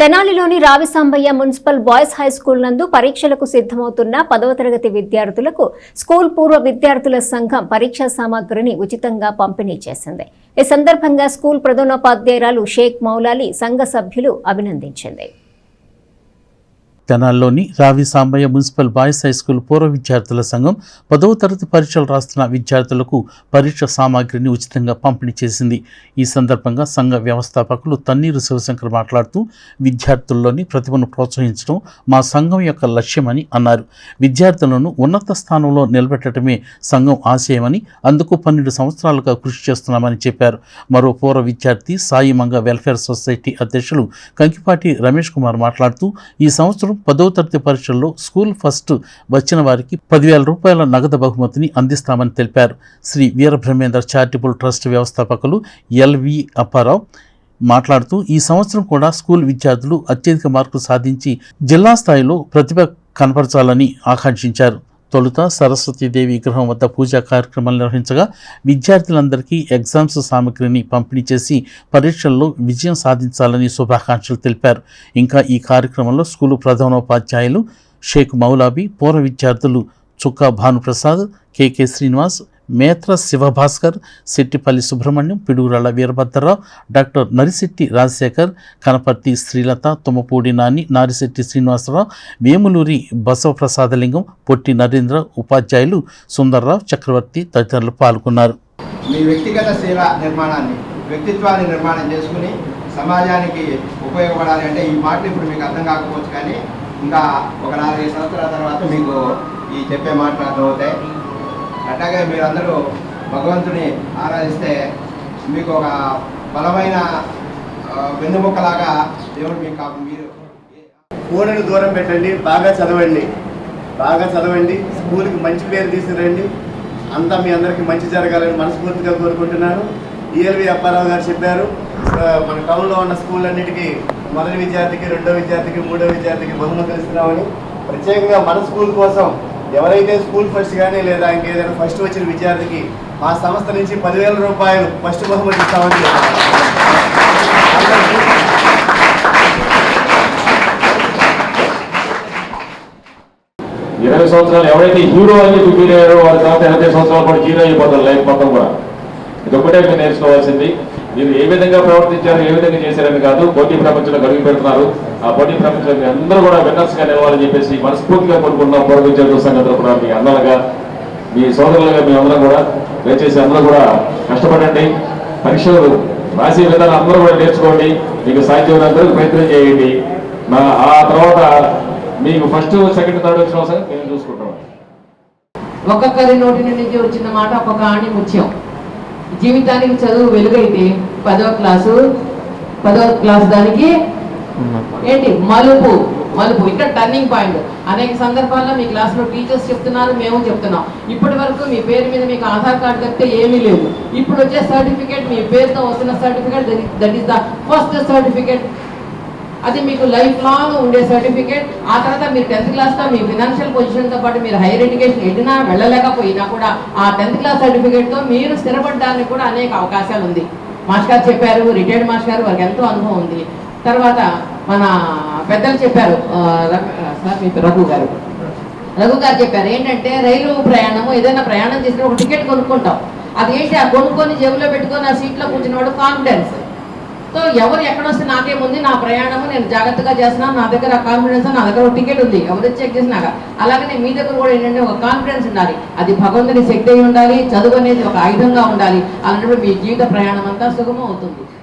తెనాలిలోని Ravisambayya municipal boys high school నందు పరీక్షలకు సిద్ధమవుతున్న పదవ తరగతి విద్యార్థులకు స్కూల్ పూర్వ విద్యార్థుల సంఘం పరీక్షా సామాగ్రిని ఉచితంగా పంపిణీ చేసింది. ఈ సందర్భంగా స్కూల్ ప్రధానోపాధ్యాయురాలు షేక్ మౌలాలి సంఘ సభ్యులు అభినందించింది. తెనాల్లోని Ravi Sambayya municipal boys high school పూర్వ విద్యార్థుల సంఘం పదవ తరగతి పరీక్షలు రాస్తున్న విద్యార్థులకు పరీక్ష సామాగ్రిని ఉచితంగా పంపిణీ చేసింది. ఈ సందర్భంగా సంఘ వ్యవస్థాపకులు తన్నీరు శివశంకర్ మాట్లాడుతూ విద్యార్థుల్లోని ప్రతిభను ప్రోత్సహించడం మా సంఘం యొక్క లక్ష్యమని అన్నారు. విద్యార్థులను ఉన్నత స్థానంలో నిలబెట్టడమే సంఘం ఆశయమని అందుకు పన్నెండు సంవత్సరాలుగా కృషి చేస్తున్నామని చెప్పారు. మరో పూర్వ విద్యార్థి సాయి మంగ వెల్ఫేర్ సొసైటీ అధ్యక్షులు కంకిపాటి రమేష్ కుమార్ మాట్లాడుతూ ఈ సంవత్సరం పదవ తరగతి పరీక్షల్లో స్కూల్ ఫస్ట్ వచ్చిన వారికి పదివేల రూపాయల నగదు బహుమతిని అందిస్తామని తెలిపారు. శ్రీ వీరబ్రహ్మేంద్ర చారిటబుల్ ట్రస్ట్ వ్యవస్థాపకులు ఎల్వి అప్పారావు మాట్లాడుతూ ఈ సంవత్సరం కూడా స్కూల్ విద్యార్థులు అత్యధిక మార్కులు సాధించి జిల్లా స్థాయిలో ప్రతిభ కనపరచాలని ఆకాంక్షించారు. తొలుత సరస్వతీదేవి విగ్రహం వద్ద పూజా కార్యక్రమాలు నిర్వహించగా విద్యార్థులందరికీ ఎగ్జామ్స్ సామగ్రిని పంపిణీ చేసి పరీక్షల్లో విజయం సాధించాలని శుభాకాంక్షలు తెలిపారు. ఇంకా ఈ కార్యక్రమంలో స్కూలు ప్రధానోపాధ్యాయులు షేక్ మౌలాబీ పూర్వ విద్యార్థులు Chukka Bhanuprasad K K Srinivas Metra Sivabhaskar Settipalli Subrahmanyam Pidugurala Veerabhadrarao doctor Narisetti Rajasekhar Kanaparthi Srilatha Tummapudi Nani Narisetti Srinivasarao Vemuluri Basavaprasadalingam Potti Narendra ఉపాధ్యాయులు సుందర్రావు చక్రవర్తి తదితరులు పాల్గొన్నారు. మీ వ్యక్తిగత సేవ నిర్మాణాన్ని వ్యక్తిత్వాన్ని నిర్మాణం చేసుకుని సమాజానికి ఉపయోగపడాలి అంటే ఈ మాటలు ఇప్పుడు మీకు అర్థం కాకపోవచ్చు కానీ ఇంకా ఒక నాలుగైదు సంవత్సరాల తర్వాత మీకు ఈ చెప్పే మాటలు అర్థమవుతాయి. అట్లాగే మీరందరూ భగవంతుని ఆరాధిస్తే మీకు ఒక బలమైన వెన్నుముక్కలాగా దేవుడు మీకు కాపు- మీరు ఫోన్ను దూరం పెట్టండి బాగా చదవండి. బాగా చదవండి స్కూల్కి మంచి పేరు తీసుకురండి. అంతా మీ అందరికీ మంచి జరగాలని మనస్ఫూర్తిగా కోరుకుంటున్నాను. ఈఎల్వి అప్పారావు గారు చెప్పారు మన టౌన్లో ఉన్న స్కూల్ అన్నిటికీ మొదటి విద్యార్థికి రెండో విద్యార్థికి మూడో విద్యార్థికి బహుమతులు ఇస్తున్నామని. ప్రత్యేకంగా మన స్కూల్ కోసం ఎవరైతే స్కూల్ ఫస్ట్ కానీ లేదా ఇంకేదైనా ఫస్ట్ వచ్చిన విద్యార్థికి మా సంస్థ నుంచి పదివేల రూపాయలు ఫస్ట్ బహుమతి ఇస్తామని చెప్పారు. ఇరవై సంవత్సరాలు ఎవరైతే హీరో అని చెప్పి ఫీల్ అయ్యారో వారి తర్వాత ఎనభై సంవత్సరాలు కూడా హీరో అయిపోతారు లైఫ్ మొత్తం కూడా. ఇది ఒకటే మీరు నేర్చుకోవాల్సింది. మీరు ఏ విధంగా ప్రవర్తించారు ఏ విధంగా చేశారని కాదు పోటీ ప్రపంచంలో గడిగి పెడుతున్నారు. ఆ పోటీ ప్రపంచంలో అందరూ కూడా విన్నర్స్గా నిలవాలని చెప్పేసి మనస్ఫూర్తిగా కోరుకుంటున్నాం. పూర్వ విద్యార్థుల సంఘంలో కూడా మీ అన్నలుగా మీ సోదరులుగా మీ అందరం కూడా దయచేసి అందరూ కూడా కష్టపడండి. పరీక్షలు రాసే విధానం అందరూ కూడా నేర్చుకోండి. మీకు సాధ్యమైనంత ప్రయత్నం చేయండి. నా ఆ తర్వాత మీకు ఫస్ట్ సెకండ్ థర్డ్ వచ్చిన సార్ మేము చూసుకుంటాం ఒక్కొక్కరి నోటి నుంచి వచ్చిన మాట ఒక్కొక్క ఆణి ముఖ్యం. జీవితానికి చదువు వెలుగైతే పదవ క్లాసు పదవ క్లాస్ దానికి ఏంటి? మలుపు. మలుపు. ఇక్కడ టర్నింగ్ పాయింట్ అనేక సందర్భాల్లో మీ క్లాస్లో టీచర్స్ చెప్తున్నారు మేము చెప్తున్నాం. ఇప్పటి వరకు మీ పేరు మీద మీకు ఆధార్ కార్డు తప్పితే ఏమీ లేదు. ఇప్పుడు వచ్చే సర్టిఫికేట్ మీ పేరుతో వస్తున్న certificate that is the first certificate అది మీకు లైఫ్ లాంగ్ ఉండే సర్టిఫికేట్ ఆ తర్వాత మీరు టెన్త్ క్లాస్లో మీ ఫినాన్షియల్ పొజిషన్తో పాటు మీరు హైయర్ ఎడ్యుకేషన్ ఎడినా వెళ్ళలేకపోయినా కూడా ఆ టెన్త్ క్లాస్ సర్టిఫికేట్తో మీరు స్థిరపడడానికి కూడా అనేక అవకాశాలు ఉంది. మాస్టర్ గారు చెప్పారు రిటైర్డ్ మాస్టర్ గారు వారికి ఎంతో అనుభవం ఉంది. తర్వాత మన పెద్దలు చెప్పారు రఘు- సార్ మీ రఘు గారు. రఘు గారు చెప్పారు ఏంటంటే రైలు ప్రయాణము ఏదైనా ప్రయాణం చేసిన ఒక టికెట్ కొనుక్కుంటాం. అది ఏంటి? ఆ కొనుక్కొని జేబులో పెట్టుకొని ఆ సీట్లో కూర్చున్నవాడు కాన్ఫిడెన్స్ సో ఎవరు ఎక్కడ వస్తే నాకేముంది? నా ప్రయాణము నేను జాగ్రత్తగా చేస్తున్నాను నా దగ్గర కాన్ఫిడెన్స్ నా దగ్గర ఒక టికెట్ ఉంది. ఎవరు చెక్ చేసినాక అలాగనే మీ దగ్గర కూడా ఏంటంటే ఒక కాన్ఫిడెన్స్ ఉండాలి. అది భగవంతుని శక్తి ఉండాలి చదువు అనేది ఒక ఆయుధంగా ఉండాలి. అలాంటప్పుడు మీ జీవిత ప్రయాణం అంతా సుగమం అవుతుంది.